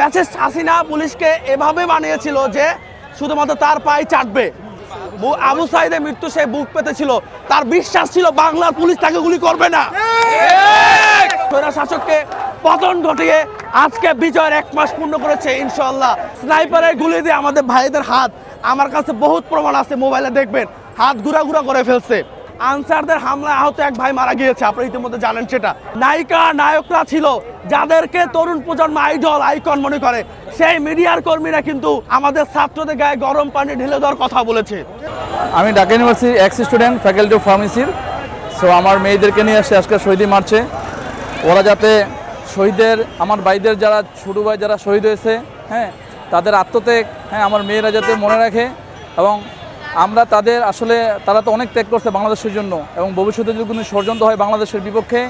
Fascist Hasina পুলিশকে এভাবে বানিয়েছিল যে শুধুমাত্র তার পায়ে চাটবে। আবু সাইদের মৃত্যু সে বুক পেতেছিল। তার বিশ্বাস ছিল বাংলার পুলিশ তাকে গুলি করবে না। শাসককে পতন ঘটিয়ে আজকে বিজয়ের এক মাস পূর্ণ করেছে ইনশাল্লাহ স্নাইপারের গুলি দিয়ে আমাদের ভাইদের হাত। আমার কাছে বহুত প্রমাণ আছে, মোবাইলে দেখবেন। হাত ঘুরা ঘুরা করে ফেলছে। আনসারদের হামলায় আহত এক ভাই মারা গিয়েছে আপনারা ইতিমধ্যে জানেন সেটা। নায়িকা, নায়করা ছিল, যাদেরকে তরুণ প্রজন্ম আইডল, আইকন মনে করে। সেই মিডিয়ার কর্মীরা কিন্তু আমাদের ছাত্রদের গায়ে গরম পানি ঢেলে দেওয়ার কথা বলেছে। আমি Dhaka university ex student faculty of ফার্মেসির so আমার মেয়েদেরকে নিয়ে আসছে, আজকে শহীদি মারছে। ওরা যাতে শহীদের, আমার ভাইদের যারা, ছোটো ভাই যারা শহীদ হয়েছে হ্যাঁ তাদের আত্মত্যাগ হ্যাঁ আমার মেয়েরা যাতে মনে রাখে এবং আমরা তাদের আসলে, তারা তো অনেক ত্যাগ করছে বাংলাদেশের জন্য এবং ভবিষ্যতে যদি কোনো ষড়যন্ত্র হয় বাংলাদেশের বিপক্ষে,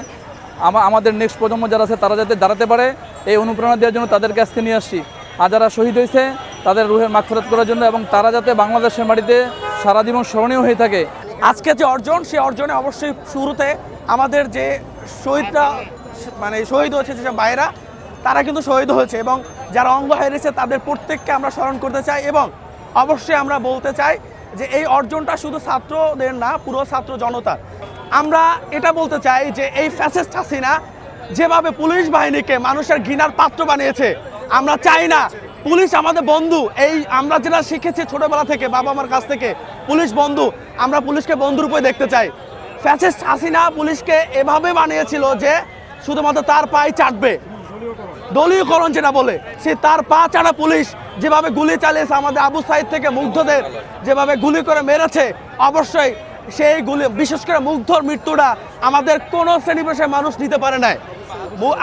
আমা- আমাদের নেক্সট প্রজন্ম যারা আছে, তারা যাতে দাঁড়াতে পারে, এই অনুপ্রেরণা দেওয়ার জন্য তাদেরকে আজকে নিয়ে আসছি। আর যারা শহীদ হয়েছে, তাদের রুহের মাগফিরাত করার জন্য এবং তারা যাতে বাংলাদেশের মাটিতে সারা জীবন স্মরণীয় হয়ে থাকে। আজকে যে অর্জন সে অর্জনে অবশ্যই শুরুতে আমাদের যে শহীদরা মানে শহীদ হয়েছে যেসব ভাইয়েরা, তারা কিন্তু শহীদ হয়েছে এবং যারা অঙ্গ হারিয়েছে তাদের প্রত্যেককে আমরা স্মরণ করতে চাই এবং অবশ্যই আমরা বলতে চাই যে এই অর্জনটা শুধু ছাত্রদের না, পুরো ছাত্র জনতার। আমরা এটা বলতে চাই যে এই ফ্যাসিস্ট হাসিনা যেভাবে পুলিশ বাহিনীকে মানুষের ঘৃণার পাত্র বানিয়েছে, আমরা চাই না পুলিশ আমাদের বন্ধু। এই আমরা যেটা শিখেছি ছোটোবেলা থেকে বাবা মার কাছ থেকে, পুলিশ বন্ধু, আমরা পুলিশকে বন্ধুর উপরে দেখতে চাই। ফ্যাসিস্ট হাসিনা পুলিশকে এভাবে বানিয়েছিল যে শুধুমাত্র তার পায়ে চাটবে। দলীয়করণ। যেটা বলে সে তার পা চাড়া পুলিশ যেভাবে গুলি চালিয়েছে আমাদের আবু সাইদ থেকে মুগ্ধদের যেভাবে গুলি করে মেরেছে অবশ্যই সেই গুলি বিশেষ করে মুগ্ধর মৃত্যুটা আমাদের কোনো শ্রেণীপেশায় মানুষ নিতে পারে নাই।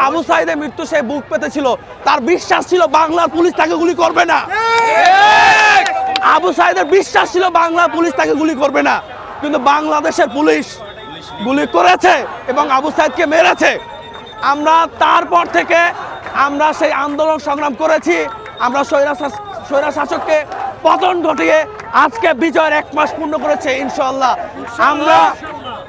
আবু সাইদের মৃত্যু সে বুক পেতেছিল তার বিশ্বাস ছিল বাংলার পুলিশ তাকে গুলি করবে না। আবু সাইদের বিশ্বাস ছিল বাংলার পুলিশ তাকে গুলি করবে না কিন্তু বাংলাদেশের পুলিশ গুলি করেছে এবং আবু সাইদকে মেরেছে। আমরা তারপর থেকে আমরা সেই আন্দোলন সংগ্রাম করেছি। আমরা স্বৈরা শাস- স্বৈরা শাসককে পতন ঘটিয়ে আজকে বিজয়ের এক মাস পূর্ণ করেছে ইনশাল্লাহ আমরা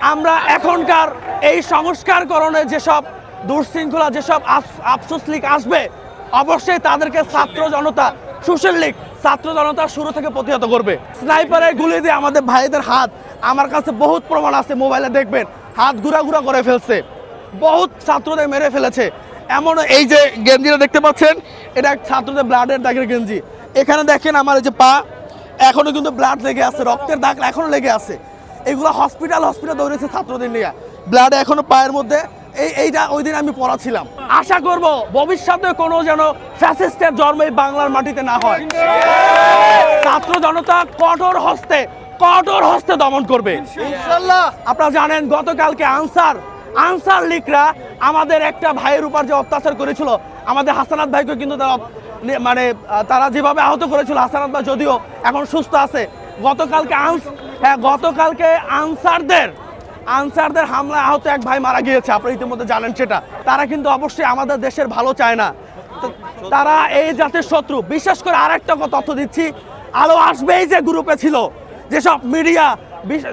আমরা এখনকার এই সংস্কারকরণে যেসব দুঃশৃঙ্খলা যেসব আফ- আফসোস লীগ আসবে অবশ্যই তাদেরকে ছাত্র জনতা সুশীল লীগ ছাত্র জনতা শুরু থেকে প্রতিহত করবে। স্নাইপারের গুলি দিয়ে আমাদের ভাইদের হাত আমার কাছে বহুত প্রমাণ আছে মোবাইলে দেখবেন। হাত ঘুরা ঘুরা করে ফেলছে। বহুত ছাত্রদের মেরে ফেলেছে। এমন এই যে গেঞ্জিটা দেখতে পাচ্ছেন এটা ছাত্রদের ব্লাডের দাগের গেঞ্জি। এখানে দেখেন আমার এই যে পা এখনও কিন্তু ব্লাড লেগে আছে রক্তের দাগ এখনও লেগে আছে। এগুলো হসপিটাল হসপিটাল দৌড়েছে ছাত্রদের নিয়ে। ব্লাড এখনও পায়ের মধ্যে এই এইটা ওই দিন আমি পড়াছিলাম। আশা করব ভবিষ্যতে কোনো যেন ফ্যাসিস্টের জন্ম এই বাংলার মাটিতে না হয়। ছাত্র জনতা কঠোর হস্তে কঠোর হস্তে দমন করবে। আপনারা জানেন গতকালকে আনসার আনসার লিকরা আমাদের একটা ভাইয়ের উপর যে অত্যাচার করেছিল, আমাদের হাসানাত ভাইকে কিন্তু তারা মানে তারা যেভাবে আহত করেছিল হাসানাত ভাই যদিও এখন সুস্থ আছে। গতকালকে আনস হ্যাঁ গতকালকে আনসারদের আনসারদের হামলায় আহত এক ভাই মারা গিয়েছে আপনারা ইতিমধ্যে জানেন সেটা। তারা কিন্তু অবশ্যই আমাদের দেশের ভালো চায় না। তারা এই জাতের শত্রু। বিশেষ করে আরেকটা তথ্য দিচ্ছি, আলো আসবেই যে গ্রুপে ছিল, যেসব মিডিয়া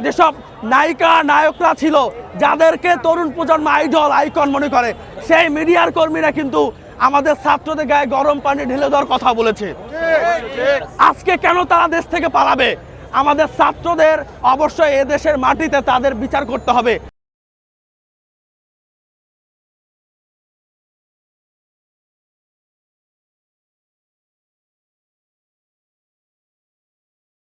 যেসব নায়িকা, নায়করা ছিল, যাদেরকে তরুণ প্রজন্ম আইডল, আইকন মনে করে, সেই মিডিয়ার কর্মীরা কিন্তু আমাদের ছাত্রদের গায়ে গরম পানি ঢেলে দেওয়ার কথা বলেছে। আজকে কেন তারা দেশ থেকে পালাবে? আমাদের ছাত্রদের অবশ্যই এদেশের মাটিতে তাদের বিচার করতে হবে।